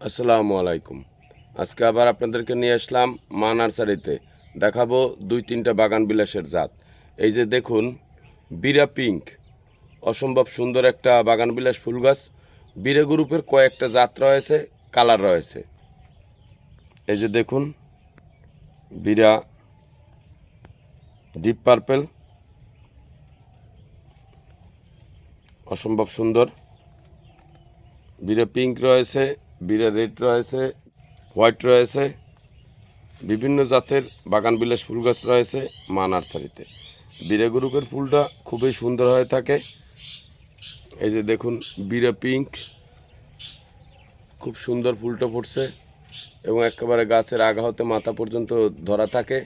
আসসালামু আলাইকুম। আজকে আবার আপনাদেরকে নিয়ে আসলাম মা নার্সারিতে। দেখাবো দুই তিনটা বাগান বিলাসের জাত। এই যে দেখুন, বিরা পিঙ্ক। অসম্ভব সুন্দর একটা বাগান বিলাস ফুল গাছ। বিরে গ্রুপের কয়েকটা জাত রয়েছে, কালার রয়েছে। এই যে দেখুন, বিরা, ডিপ পার্পেল। অসম্ভব সুন্দর। বিরা পিঙ্ক রয়েছে বিরে রেড রয়েছে, হোয়াইট রয়েছে, বিভিন্ন জাতের বাগান বিলাস ফুল গাছ রয়েছে মা নার্সারিতে। বিরে গ্রুপের ফুলটা খুবই সুন্দর হয়ে থাকে। এই যে দেখুন বিরে পিঙ্ক। খুব সুন্দর ফুলটা ফুটছে এবং একেবারে গাছের আগা হতে মাথা পর্যন্ত ধরা থাকে।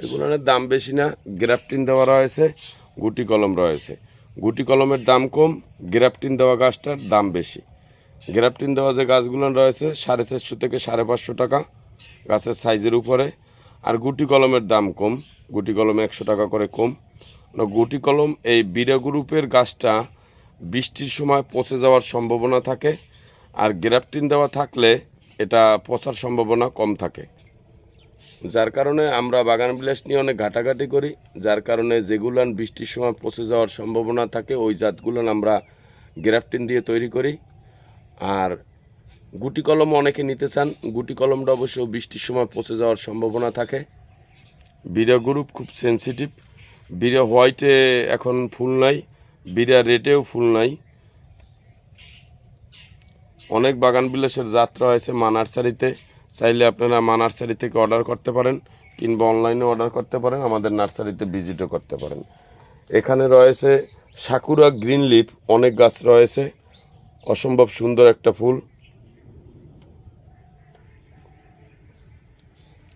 এগুলোর দাম বেশি না, গ্রাফটিন দেওয়া রয়েছে, গুটি কলম রয়েছে। গুটি কলমের দাম কম, গ্রাফটিন দেওয়া গাছটার দাম বেশি। গ্রাফটিন দেওয়া যে গাছগুলো রয়েছে, সাড়ে চারশো থেকে সাড়ে পাঁচশো টাকা গাছের সাইজের উপরে। আর গুটি কলমের দাম কম, গুটি কলমে একশো টাকা করে কম। গুটি কলম এই বিরা গ্রুপের গাছটা বৃষ্টির সময় পচে যাওয়ার সম্ভাবনা থাকে, আর গ্রাফটিন দেওয়া থাকলে এটা পচার সম্ভাবনা কম থাকে। যার কারণে আমরা বাগান বিলাস নিয়ে অনেক ঘাটাঘাটি করি, যার কারণে যেগুলান বৃষ্টির সময় পচে যাওয়ার সম্ভাবনা থাকে, ওই জাতগুলান আমরা গ্রাফটিন দিয়ে তৈরি করি। আর গুটি কলম অনেকে নিতে চান। গুটি কলমটা অবশ্য বৃষ্টির সময় পচে যাওয়ার সম্ভাবনা থাকে। বিরা গ্রুপ খুব সেনসিটিভ বিরা হোয়াইটে এখন ফুল নাই বিরা রেডেও ফুল নাই। অনেক বাগান বিলাসের যাত্রা হয়েছে মা নার্সারিতে চাইলে আপনারা মা নার্সারি থেকে অর্ডার করতে পারেন কিংবা অনলাইনে অর্ডার করতে পারেন, আমাদের নার্সারিতে ভিজিটও করতে পারেন। এখানে রয়েছে সাকুরা গ্রিন লিফ অনেক গাছ রয়েছে। অসম্ভব সুন্দর একটা ফুল।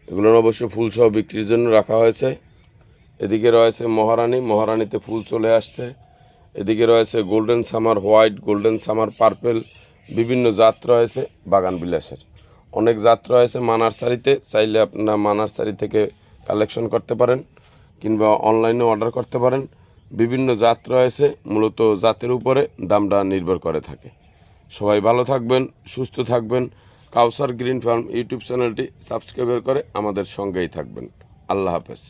এগুলো অবশ্য ফুল সহ বিক্রির জন্য রাখা হয়েছে। এদিকে রয়েছে মহারানী, মহারানীতে ফুল চলে আসছে। এদিকে রয়েছে golden summer white, golden summer purple, বিভিন্ন জাত রয়েছে বাগান বিলাসের। অনেক জাত রয়েছে মা নার্সারিতে চাইলে আপনারা মা নার্সারি থেকে কালেকশন করতে পারেন কিংবা অনলাইনে অর্ডার করতে পারেন। বিভিন্ন জাত রয়েছে, মূলত জাতের উপরে দামটা নির্ভর করে থাকে। সবাই ভালো থাকবেন, সুস্থ থাকবেন। কাউসার গ্রিন ফার্ম ইউটিউব চ্যানেলটি সাবস্ক্রাইবের করে আমাদের সঙ্গেই থাকবেন। আল্লাহ হাফেজ।